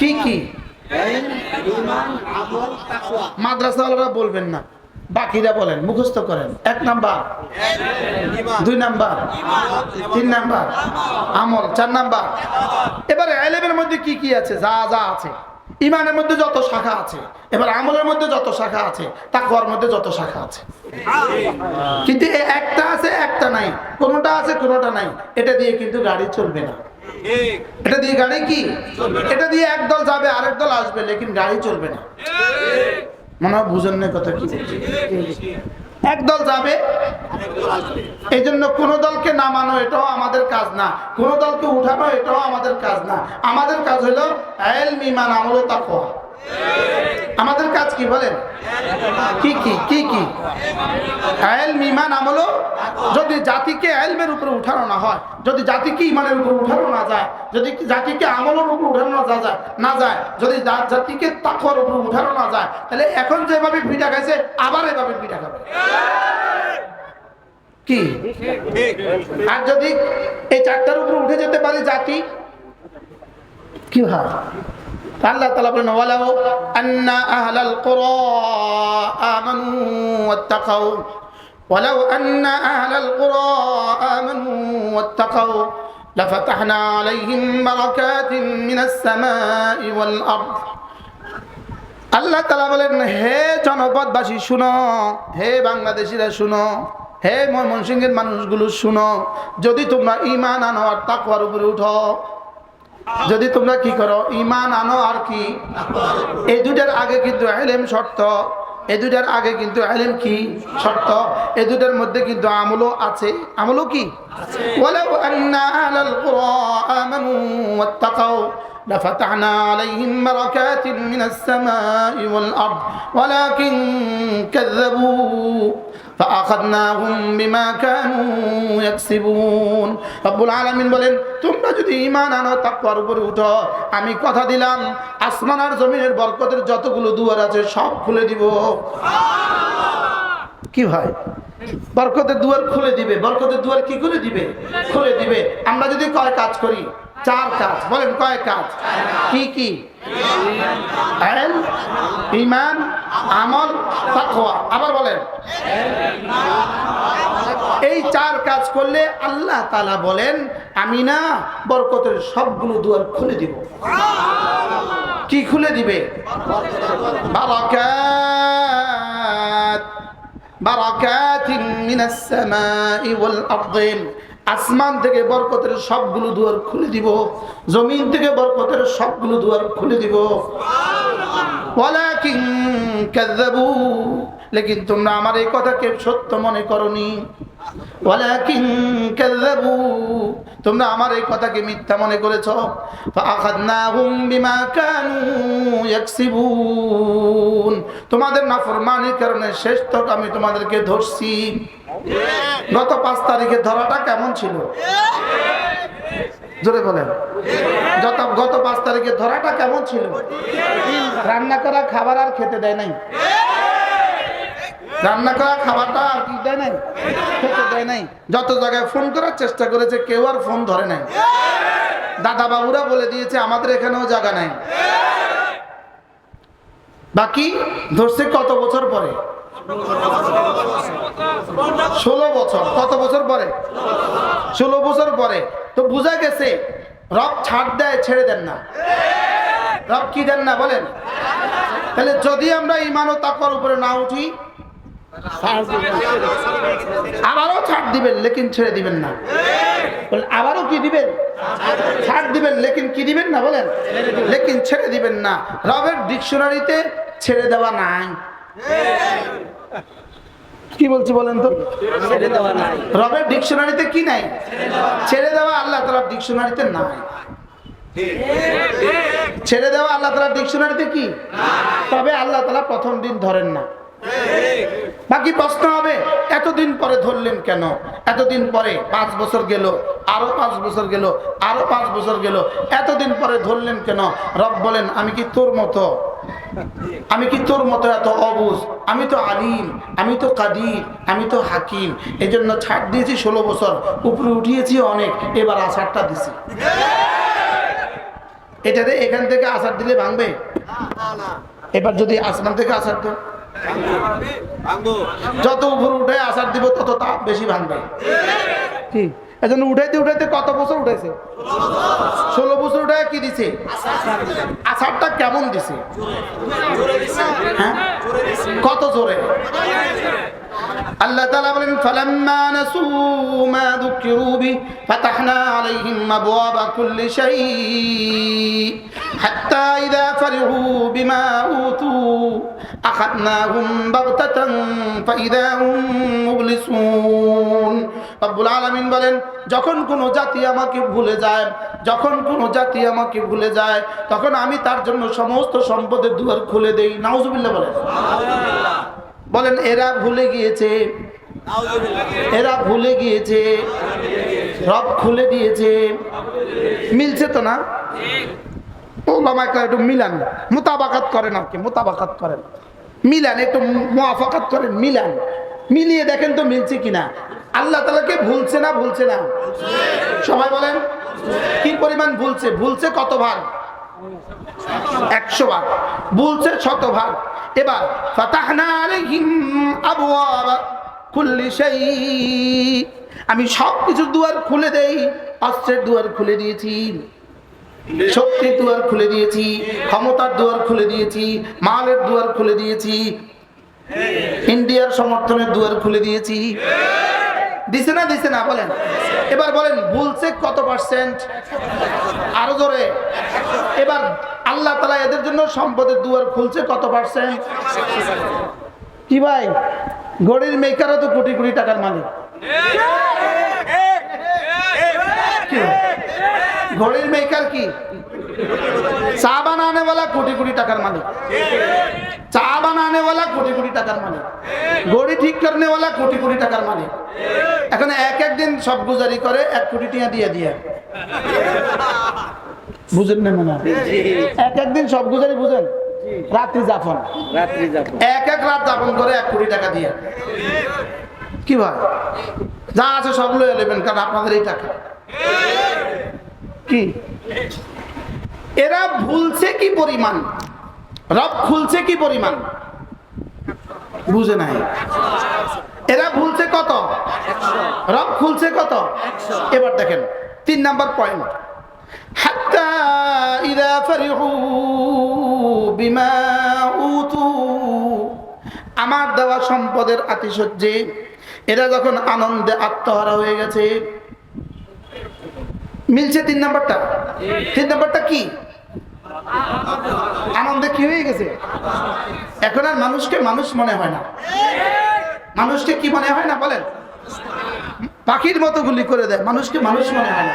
কি কি? মাদ্রাসাওয়ালারা বলবেন না বাকিরা বলেন মুখস্থ করেন। এক নাম্বার। দুই নাম্বার। তিন নাম্বার। আমল চার নাম্বার। এবারে এলেমের মধ্যে কি কি আছে? যা যা আছে। ইমানের মধ্যে যত শাখা আছে এবার আমলের মধ্যে যত শাখা আছে তাকওয়ার মধ্যে যত শাখা আছে। কিন্তু একটা আছে একটা নাই। কোনোটা আছে কোনোটা নাই। এটা দিয়ে কিন্তু গাড়ি চলবে না। এটা দিয়ে গাড়ি কি? এটা দিয়ে একদল যাবে আরেক দল আসবে লেকিন গাড়ি চলবে না। মনে হয় বুঝেন না কথা কি? বলছি। একদল যাবে এই জন্য কোন দলকে নামানো এটাও আমাদের কাজ না। কোন দলকে উঠানো এটাও আমাদের কাজ না। আমাদের কাজ হলো এলম ইমান আমল তাকওয়া। আমাদের কাজ কি বলেন? কি কি কি কি? এলম ইমান আমল? যদি জাতিকে এলমের উপরে উঠানো না হয়, যদি জাতিকে ইমানের উপরে উঠানো না যায়, যদি জাতিকে আমলের উপরে উঠানো না যায় না যায়, যদি জাতিকে তাকওয়ার উপরে উঠানো না যায়, তাহলে এখন যেভাবে পিঠা খাইছে, আবার এভাবে পিঠা খাবে। কি? আর যদি এই চারটার উপরে উঠে যেতে পারে জাতি, কি হয়? আল্লাহ তালা বলেন ওয়ালাউ আন্না আহলাল কুরা আমানু ওয়াত্তাকাউ ولو أن أهل القرى آمنوا واتقوا لفتحنا عليهم بركات من السماء والأرض আল্লাহ তালা বলেন হে জনপদবাসী শুনো হে বাংলাদেশিরা শুনো হে ময়মনসিংহের মানুষগুলো শুনো যদি তোমরা ইমান আনো আর তাকওয়ার উপরে উঠো যদি তোমরা কি করো ইমান আনো আর কি? এই দুটার আগে কিন্তু এলেম শর্ত। এ দুটার আগে কিন্তু এলেম কি শর্ত? এ দুটার মধ্যে কিন্তু আমলও আছে। আমলও কি? لفتحنا عليهم بركات من السماء والأرض ولكن كذبوا فأخذناهم بما كانوا يكسبون رب العالمين বলেন তোমরা যদি ঈমান আনো তাকওয়ার উপরে উঠো আমি কথা দিলাম আসমান আর জমিনের বরকতের যতগুলো দুয়ার আছে সব খুলে দিব কি ভাই বরকতের দুয়ার খুলে দিবে বরকতের দুয়ার কি করে দিবে খুলে দিবে আমরা যদি কয় কাজ করি চার কাজ, বলেন কয় কাজ? কি কি? ইমান, আমল, তাকওয়া। আবার বলেন। এই চার কাজ করলে আল্লাহ তালা বলেন, আমি না বরকতের সবগুলো দুয়ার খুলে দিব। কি খুলে দিবে? বারাকাত। বারাকাতিন মিনাস সামাই ওয়াল আরদি আসমান থেকে বরকতের সবগুলো দুয়ার খুলে দিব, জমিন থেকে বরকতের সবগুলো দুয়ার খুলে দিব। ওয়ালাকিন কাযাবু, লেকিন তোমরা আমার এই কথাকে সত্য মনে করনি। ওয়ালাকিন কাযাবু, তোমরা আমার এই কথাকে মিথ্যা মনে করেছ। ফাআখাযনাহুম বিমা কানু ইয়াকসিবুন। তোমাদের নাফরমানির কারণে শেষ তক আমি তোমাদেরকে ধরছি। গত পাঁচ তারিখে ধরাটা কেমন ছিল? জোরে বলেন। যত গত পাঁচ তারিখে ধরাটা কেমন ছিল? রান্না করা খাবার আর খেতে দেয় নাই। রান্না করা খাবারটা আর কি দেয় নাই? খেতে দেয় নাই। যত জায়গায় ফোন করার চেষ্টা করেছে, কেউ আর ফোন ধরে নাই। দাদা বাবুরা বলে দিয়েছে, আমাদের এখানেও জায়গা নাই। বাকি ধরছে কত বছর পরে? ষোলো বছর। কত বছর পরে? ষোলো বছর পরে। তো বোঝা গেছে, রব ছাড় দেয়, ছেড়ে দেন না। রব কি দেন না বলেন? তাহলে যদি আমরা ইমান ও তাকওয়ার উপরে না উঠি, আবারও ছাড় দিবেন, লেকিন ছেড়ে দিবেন না। আবারও কি দিবেন? ছাড় দিবেন, লেকিন কি দিবেন না বলেন? লেকিন ছেড়ে দিবেন না। রবের ডিকশনারিতে ছেড়ে দেওয়া নাই। কি বলছি বলেন তো? ছেড়ে দেওয়া নাই। রবের ডিকশনারিতে কি নাই? ছেড়ে দেওয়া আল্লাহ তালার ডিকশনারিতে নাই। ছেড়ে দেওয়া আল্লাহ তালার ডিকশনারিতে কি? তবে আল্লাহ তালা প্রথম দিন ধরেন না। বাকি প্রশ্ন হবে এতদিন পরে ধরলেন কেন? এতদিন পরে পাঁচ বছর গেল আরও পাঁচ বছর গেল আরও পাঁচ বছর গেল। এতদিন পরে ধরলেন কেন? রব বলেন আমি কি তোর মতো? আমি কি তোর মতো এত অবুজ? আমি তো আলিম আমি তো কাদির আমি তো হাকিম। এই জন্য ছাড় দিয়েছি ষোলো বছর উপরে উঠিয়েছি অনেক এবার আষাঢ়টা দিছি। এটাতে এখান থেকে আসার দিলে ভাঙবে? এবার যদি আসমান থেকে আসার তো যত উপরে উঠে আসার দিব তত তাপ বেশি ভাঙবে। কি? এজন্য উঠাইতে উঠাইতে কত বছর উঠেছে ষোলো বছর উঠে কি দিছে? আসারটা কেমন দিছে? হ্যাঁ? কত জোরে? আল্লাহ তাআলা বলেন, ফালাম্মা নাসু মা যুকিরু বি ফাতাহনা আলাইহিম আবওয়াবা কুল্লি শাই হাত্তা ইযা ফারিহু বিমা উতু আখাদনাহুম বাগতাতান ফাইযা হুম মুবলিসুন। রব্বুল আলামিন বলেন যখন কোন জাতি আমাকে ভুলে যায় যখন কোন জাতি আমাকে ভুলে যায় তখন আমি তার জন্য সমস্ত সম্পদের দুয়ার খুলে দেই। নাউজুবিল্লাহ বলেন। বলেন এরা ভুলে গিয়েছে। এরা ভুলে গিয়েছে। রব খুলে দিয়েছে। মিলছে তো না? ওলামা একটা একটু মিলান। মোতাবাকাত করেন আর কি মোতাবাকাত করেন। মিলান একটু মোয়াফাকাত করেন মিলান। মিলিয়ে দেখেন তো মিলছে কিনা। আল্লাহ তালাকে ভুলছে না ভুলছে না। সবাই বলেন, কি পরিমাণ ভুলছে? ভুলছে কত ভাগ? একশো ভাগ। ভুলছে শত ভাগ। এবার আমি সব কিছুর দুয়ার খুলে দেই, অস্ত্রের দুয়ার খুলে দিয়েছি, শক্তির দুয়ার খুলে দিয়েছি, ক্ষমতার দুয়ার খুলে দিয়েছি, মালের দুয়ার খুলে দিয়েছি, ইন্ডিয়ার সমর্থনের দুয়ার খুলে দিয়েছি। দিছে না দিছে না, বলেন। এবার বলেন ভুলছে কত পার্সেন্ট আরও জোরে। এবার আল্লাহ তালা এদের জন্য সম্পদের দুয়ার খুলছে কত পার্সেন্ট কি ভাই? গড়ির মেকারও তো কোটি কোটি টাকার মালিক কি ভাই? ঘড়ির মেকার কি চা বানানে वाला কোটি কোটি টাকার মালিক চা বানানে वाला কোটি কোটি টাকার মালিক ঘড়ি ঠিক করনে वाला কোটি কোটি টাকার মালিক এখন এক এক দিন সব গুজারি করে এক কোটি টিয়া দিয়ে দিয়ে বুঝেন না মনে হয়? এক এক দিন সব গুজারি বুঝেন রাত্রি যাপন রাত্রি যাব এক এক রাত যাপন করে এক কোটি টাকা দিয়ে কি ভাই যা আছে সব লয়ে নেবেন কারণ আপনাদের এই টাকা কি? এরা ভুলছে কি পরিমাণ? রব খুলছে কি পরিমাণ? বুঝে নাই। এরা ভুলছে কত? রব খুলছে কত? এবার দেখেন, তিন নাম্বার পয়েন্ট আমার দেওয়া সম্পদের আতিশয্যে এরা যখন আনন্দে আত্মহারা হয়ে গেছে মিলছে তিন নাম্বারটা। তিন নাম্বারটা কি? আনন্দে কি হয়ে গেছে? এখন আর মানুষকে মানুষ মনে হয় না। মানুষকে কি মনে হয় না বলেন? পাখির মতো গুলি করে দেয়। মানুষকে মানুষ মনে হয় না।